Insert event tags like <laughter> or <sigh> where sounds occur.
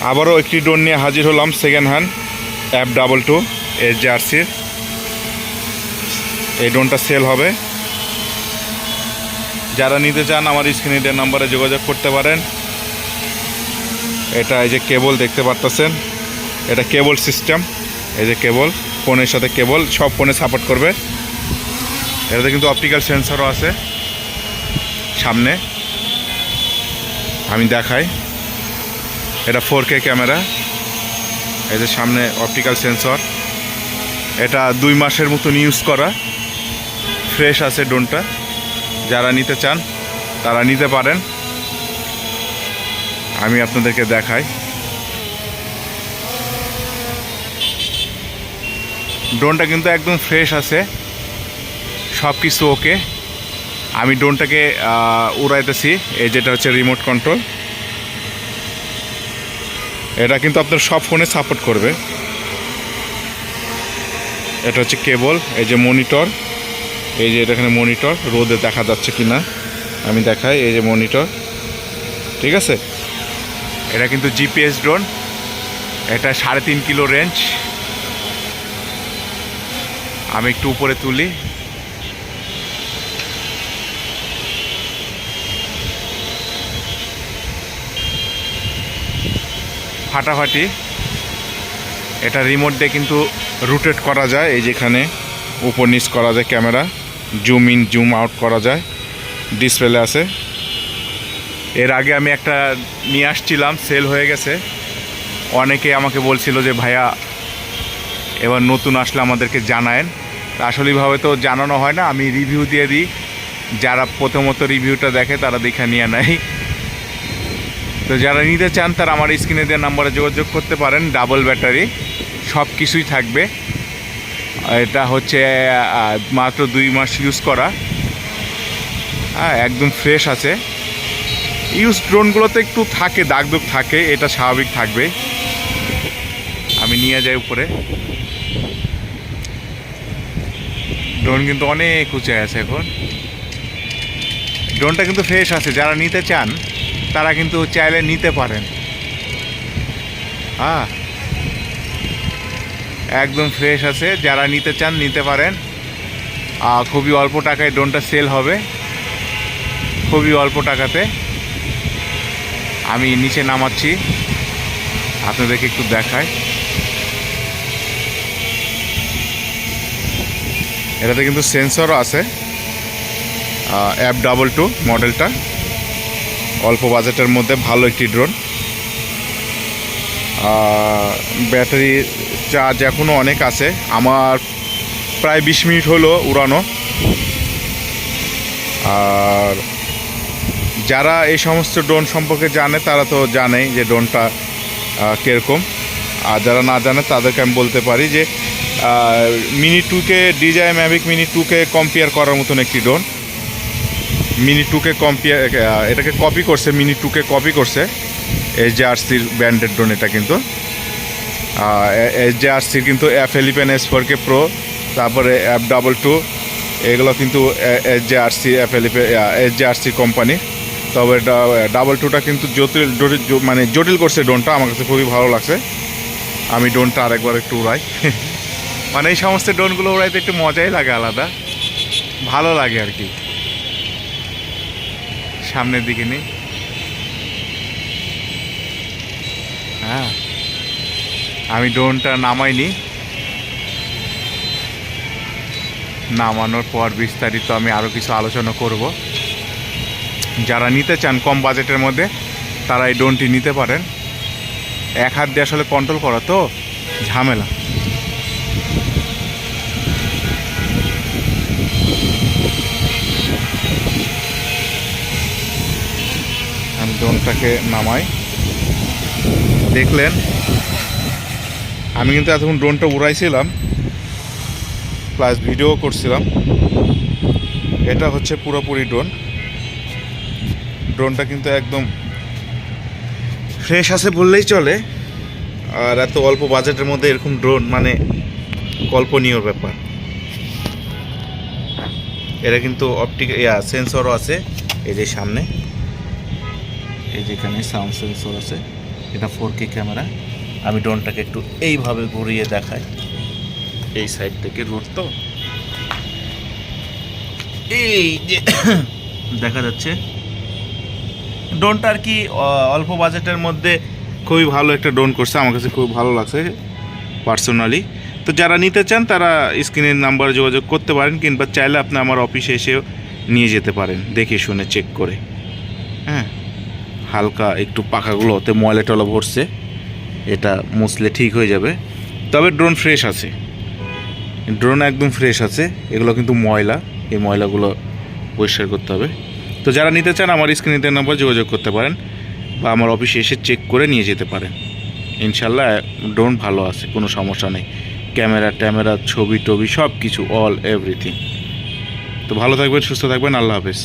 আবারও একটি ড্রোন নিয়ে হাজির হলাম second hand F double two এর জার্সির এই ড্রোনটা সেল হবে। যারা নিতে চান আমার স্ক্রিনে দেওয়ার নাম্বারে যোগাযোগ করতে পারেন। এটা এই যে কেবল দেখতে পারতেছেন। এটা কেবল সিস্টেম এই যে কেবল ফোনের সাথে কেবল সব ফোনে সাপোর্ট করবে। এটাতে কিন্তু অপটিক্যাল সেন্সরও আছে। সামনে। আমি দেখাই। এটা ফোর কে ক্যামেরা। এই যে সামনে অপটিক্যাল সেন্সর এটা দুই মাসের মতন ইউজ করা। ফ্রেশ আছে ড্রোনটা যারা নিতে চান, তারা নিতে পারেন। আমি আপনাদেরকে দেখাই। ড্রোনটা কিন্তু একদম ফ্রেশ আছে। সব কিছু ওকে আমি ড্রোনটাকে উড়াইতেছি। এই যেটা হচ্ছে রিমোট কন্ট্রোল এটা কিন্তু আপনার সব ফোনে সাপোর্ট করবে। এটা হচ্ছে কেবল, এই যে মনিটর, এই যে এটা এখানে মনিটর, রোদে দেখা যাচ্ছে কি না আমি দেখাই, এই যে মনিটর, ঠিক আছে? এটা কিন্তু জিপিএস ড্রোন, এটা সাড়ে তিন কিলো রেঞ্জ আমি একটু উপরে তুলি। ফাটাফাটি। এটা রিমোট দিয়ে কিন্তু রুটেট করা যায়, এই যেখানে উপর নিচ করা যায় camera zoom in zoom out করা যায় ডিসপ্লে আছে। এর আগে আমি একটা নিয়ে আসছিলাম সেল হয়ে গেছে। অনেকে আমাকে বলছিল যে, ভাইয়া, এবার নতুন আসলে আমাদেরকে জানায়েন। আসলেভাবে তো জানানো হয় না, আমি রিভিউ দিয়ে দিই। যারা প্রথমত রিভিউটা দেখে তারা দেখে নিয়ে নেয়। তো যারা নিতে চান তারা আমার স্ক্রিনে দেওয়া নাম্বারে যোগাযোগ করতে পারেন ডাবল ব্যাটারি সব কিছুই থাকবে। এটা হচ্ছে মাত্র দুই মাস ইউজ করা। হ্যাঁ একদম ফ্রেশ আছে। ইউজ ড্রোনগুলোতে একটু থাকে দাগ দুগ থাকে, এটা স্বাভাবিক থাকবে। আমি নিয়ে যাই উপরে। ড্রোন কিন্তু অনেক উঁচায় আছে এখন। ড্রোনটা কিন্তু ফ্রেশ আছে, যারা নিতে চান তারা কিন্তু চাইলে নিতে পারেন। হ্যাঁ। একদম ফ্রেশ আছে, যারা নিতে চান নিতে পারেন। আর খুবই অল্প টাকায় ড্রোনটা সেল হবে। খুবই অল্প টাকাতে। আমি নিচে নামাচ্ছি। আপনাদেরকে একটু দেখাই। এটাতে কিন্তু সেন্সরও আছে। F double two. মডেলটা অল্প বাজেটের মধ্যে ভালো একটি ড্রোন ব্যাটারি চার্জ এখনও অনেক আছে। আমার প্রায় বিশ মিনিট হলো উড়ানো। আর যারা এই সমস্ত ড্রোন সম্পর্কে জানে, তারা তো জানেই যে ড্রোনটা কীরকম। আর যারা না জানে, তাদেরকে আমি বলতে পারি যে মিনি টুকে ডিজাই ম্যাভিক মিনি টুকে কম্পেয়ার করার মতন একটি ড্রোন মিনি টুকে কম্পেয়ার এটাকে কপি করছে মিনি টুকে কপি করছে এই যে আরসির ব্র্যান্ডেড ড্রোন এটা কিন্তু। এই যে আরসির কিন্তু এফ এলিপেন এস ফোর কে প্রো তারপরে এফ ডাবল টু এগুলো কিন্তু এস যে আরসি এফ এলিপে এস যে আরসি কোম্পানি তবে ডাবল টুটা কিন্তু জটিল জটিল মানে জটিল করছে ড্রোনটা আমার কাছে খুবই ভালো লাগছে। আমি ড্রোনটা আরেকবার একটু উড়াই। <laughs> মানে এই সমস্ত ড্রোনগুলো উড়াইতে একটু মজাই লাগে আলাদা। ভালো লাগে আর কি। সামনের দিকে নেই। হ্যাঁ। আমি ড্রোনটা নামাইনি। নামানোর পর বিস্তারিত আমি আরও কিছু আলোচনা করব। যারা নিতে চান কম বাজেটের মধ্যে, তারা এই ড্রোনটি নিতে পারেন। এক হাত দিয়ে আসলে কন্ট্রোল করা তো? ঝামেলা। ড্রোনটাকে নামাই। দেখলেন, আমি কিন্তু এতক্ষণ ড্রোনটা উড়াইছিলাম, প্লাস ভিডিও করছিলাম। এটা হচ্ছে পুরোপুরি ড্রোন। ড্রোনটা কিন্তু একদম ফ্রেশ আছে বললেই চলে, আর এত অল্প বাজেটের মধ্যে এরকম ড্রোন মানে কল্পনীয় ব্যাপার। এটা কিন্তু অপটিক সেন্সরও আছে, এই যে সামনে। এই যেখানে সাউন্ড সেন্সর আছে, এটা ফোর কে ক্যামেরা আমি ড্রোনটাকে একটু এইভাবে ঘুরিয়ে দেখাই। এই সাইড থেকে রোড তো। এই যে <coughs> দেখা যাচ্ছে। ড্রোনটা আর কি অল্প বাজেটের মধ্যে খুবই ভালো একটা ড্রোন করছে। আমার কাছে খুব ভালো লাগছে পার্সোনালি তো যারা নিতে চান, তারা স্ক্রিনের নাম্বারে যোগাযোগ করতে পারেন, কিংবা চাইলে আপনি আমার অফিসে এসেও নিয়ে যেতে পারেন। দেখে শুনে চেক করে। হ্যাঁ। হালকা একটু পাখাগুলো ওতে ময়লা টলা ভরছে, এটা মুছলে ঠিক হয়ে যাবে। তবে ড্রোন ফ্রেশ আছে। ড্রোন একদম ফ্রেশ আছে, এগুলো কিন্তু ময়লা, এই ময়লাগুলো পরিষ্কার করতে হবে। তো যারা নিতে চান, আমার স্ক্রিনের নাম্বার যোগাযোগ করতে পারেন বা আমার অফিসে এসে চেক করে নিয়ে যেতে পারেন। ইনশাল্লাহ ড্রোন ভালো আছে, কোনো সমস্যা নেই। ক্যামেরা, ট্যামেরা ছবি টবি সব কিছু অল এভরিথিং তো ভালো থাকবেন, সুস্থ থাকবেন, আল্লাহ হাফেজ।